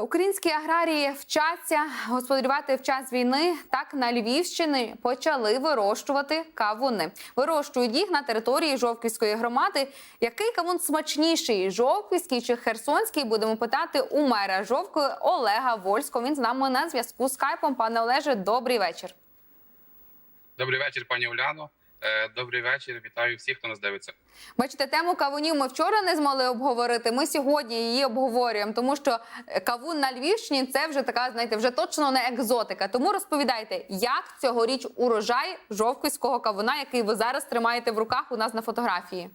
Українські аграрії вчаться господарювати в час війни. Так на Львівщині почали вирощувати кавуни. Вирощують їх на території Жовківської громади. Який кавун смачніший? Жовківський чи Херсонський? Будемо питати у мера Жовкви Олега Вольського. Він з нами на зв'язку з скайпом. Пане Олеже, добрий вечір. Добрий вечір, пані Уляно. Е, Добрий вечір. Вітаю всіх, хто нас дивиться. Бачите, тему кавунів ми вчора не змогли обговорити. Ми сьогодні її обговорюємо, тому що е, кавун на Львівщині це вже така, знаєте, вже точно не екзотика. Тому розповідайте, як цьогоріч урожай жовківського кавуна, який ви зараз тримаєте в руках у нас на фотографії.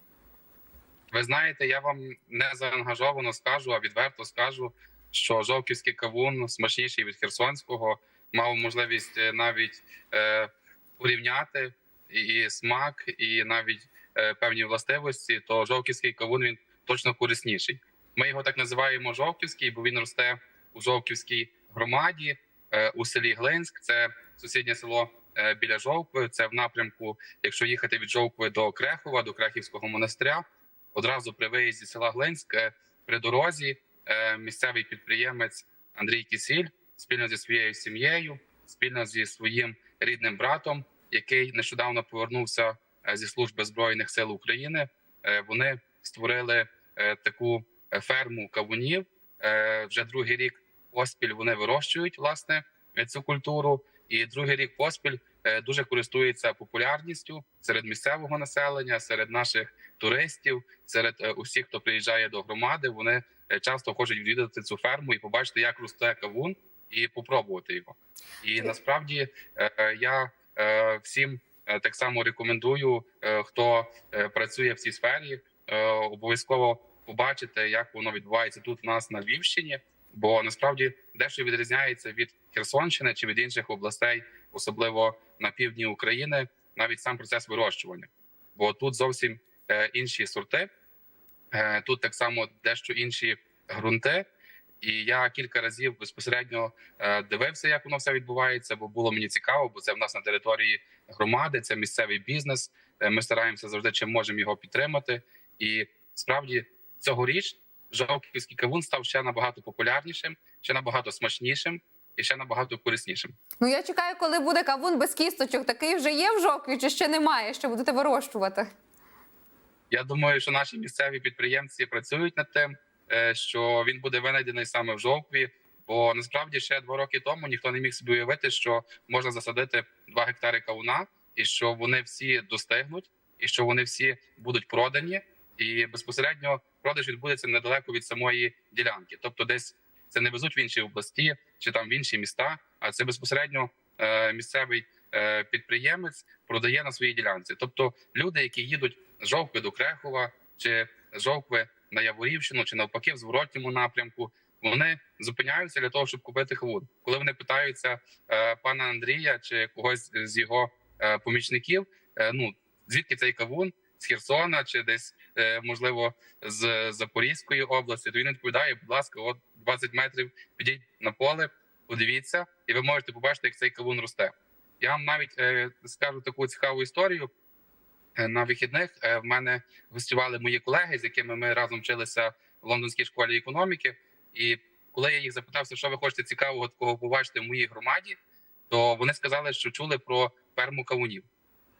Ви знаєте, я вам не заангажовано скажу, а відверто скажу, що жовківський кавун смачніший від херсонського мав можливість е, навіть е, порівняти і смак, і навіть е, певні властивості. То жовківський кавун він точно корисніший. Ми його так називаємо жовківський, бо він росте у жовківській громаді е, у селі Глинськ. Це сусіднє село е, біля Жовкви. Це в напрямку, якщо їхати від Жовкви до Крехова, до Крехівського монастиря. Одразу при виїзді села Глинськ при дорозі місцевий підприємець Андрій Кісіль спільно зі своєю сім'єю, спільно зі своїм рідним братом, який нещодавно повернувся е, зі служби збройних сил України. е, Вони створили е, таку ферму кавунів. Вже другий рік поспіль вони вирощують власне цю культуру, і другий рік поспіль дуже користується популярністю серед місцевого населення, серед наших туристів, серед усіх, хто приїжджає до громади. Вони часто хочуть відвідати цю ферму і побачити, як росте кавун, і попробувати його. І насправді я всім е, так само рекомендую, е, хто е, працює в цій сфері, е, обов'язково побачити, як воно відбувається тут у нас на Львівщині. Бо насправді дещо відрізняється від Херсонщини чи від інших областей, особливо на півдні України, навіть сам процес вирощування. Бо тут зовсім е, інші сорти, е, тут так само дещо інші ґрунти. І я кілька разів безпосередньо е, дивився, як воно все відбувається, бо було мені цікаво, бо це в нас на території громади, це місцевий бізнес. Е, Ми стараємося завжди, чим можемо його підтримати. І справді цьогоріч жовківський кавун став ще набагато популярнішим, ще набагато смачнішим і ще набагато кориснішим. Ну я чекаю, коли буде кавун без кісточок. Такий вже є в жовкві, чи ще немає, що будете вирощувати. Я думаю, що наші місцеві підприємці працюють над тим, що він буде винайдений саме в жовкві. Бо насправді ще два роки тому ніхто не міг собі уявити, що можна засадити 2 гектари кавуна, і що вони всі достигнуть, і що вони всі будуть продані. І безпосередньо продаж відбудеться недалеко від самої ділянки. Тобто, десь це не везуть в інші області чи там в інші міста, а це безпосередньо е, місцевий е, підприємець продає на своїй ділянці. Тобто, люди, які їдуть з жовкви до Крехова чи жовкви на Яворівщину, чи навпаки в зворотньому напрямку, вони зупиняються для того, щоб купити кавун. Коли вони питаються е, пана Андрія чи когось з його е, помічників, е, ну звідки цей кавун з Херсона чи десь е, можливо з Запорізької області, то він відповідає, будь ласка, от 20 метрів підіть на поле, подивіться, і ви можете побачити, як цей кавун росте. Я вам навіть е, скажу таку цікаву історію. Е, На вихідних е, в мене гостювали мої колеги, з якими ми разом вчилися в лондонській школі економіки. І коли я їх запитався, що ви хочете цікавого такого побачити в моїй громаді, то вони сказали, що чули про ферму кавунів.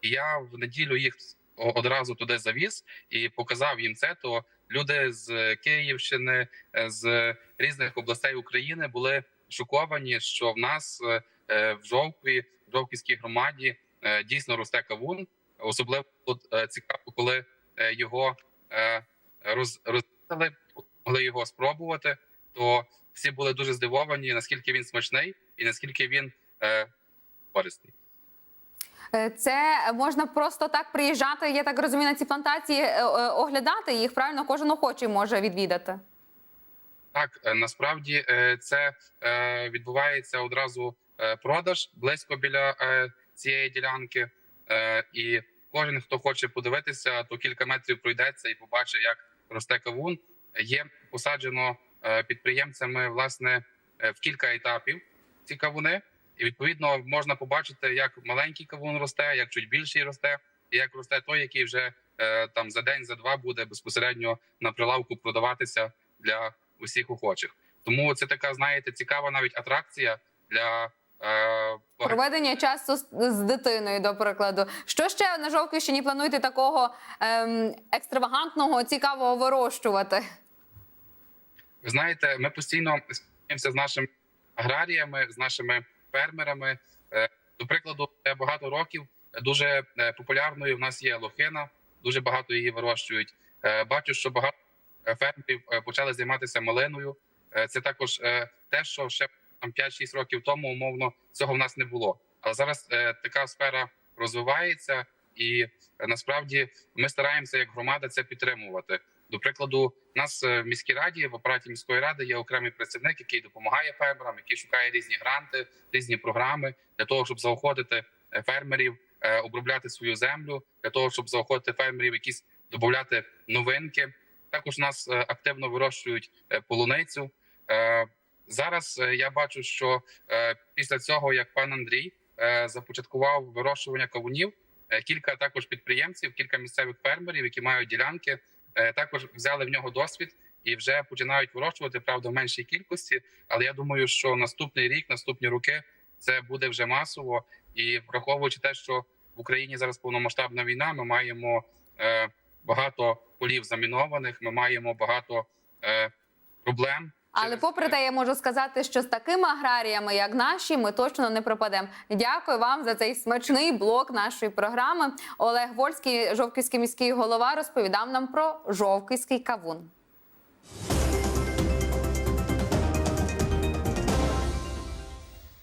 І я в неділю їх одразу туди завіз і показав їм це. То люди з Київщини, е, з різних областей України були шоковані, що в нас в Жовкві, в Жовківській громаді дійсно росте кавун. Особливо тут е, цікаво, коли е, його е, роз, могли його спробувати, то всі були дуже здивовані, наскільки він смачний і наскільки він е, корисний. Це можна просто так приїжджати. Я так розумію, на ці плантації оглядати їх. Правильно, кожен охочий може відвідати. Так, насправді це відбувається одразу продаж близько біля цієї ділянки, і кожен, хто хоче подивитися, то кілька метрів пройдеться і побачить, як росте кавун. Є посаджено е, підприємцями власне е, в кілька етапів ці кавуни, і відповідно можна побачити, як маленький кавун росте, як чуть більший росте, і як росте той, який вже е, там за день, за два буде безпосередньо на прилавку продаватися для усіх охочих. Тому це така, знаєте, цікава навіть атракція для е, Проведення часу з, дитиною, до прикладу. Що ще на Жовківщині плануєте такого ем, екстравагантного, цікавого вирощувати? Ви знаєте, ми постійно спілкуємося з нашими аграріями, з нашими фермерами. Е, До прикладу, е, багато років дуже е, популярною в нас є лохина, дуже багато її вирощують. Е, Бачу, що багато е, фермерів е, почали займатися малиною. Е, Це також е, те, що ще там 5-6 років тому умовно цього в нас не було. Але зараз е, така сфера розвивається, і е, насправді ми стараємося як громада це підтримувати. До прикладу, у нас е, в міській раді в апараті міської ради є окремий працівник, який допомагає фермерам, який шукає різні гранти, різні програми для того, щоб заохотити е, фермерів е, обробляти свою землю, для того, щоб заохотити фермерів, якісь додати новинки. Також у нас е, активно вирощують полуницю. Зараз е, я бачу, що е, після цього, як пан Андрій е, започаткував вирощування кавунів, кілька також підприємців, кілька місцевих фермерів, які мають ділянки, також взяли в нього досвід і вже починають вирощувати, правда, в меншій кількості. Але я думаю, що наступний рік, наступні роки це буде вже масово. І враховуючи те, що в Україні зараз повномасштабна війна, ми маємо багато полів замінованих, ми маємо багато проблем. Але попри те, я можу сказати, що з такими аграріями, як наші, ми точно не пропадемо. Дякую вам за цей смачний блок нашої програми. Олег Вольський, Жовківський міський голова, розповідав нам про Жовківський кавун.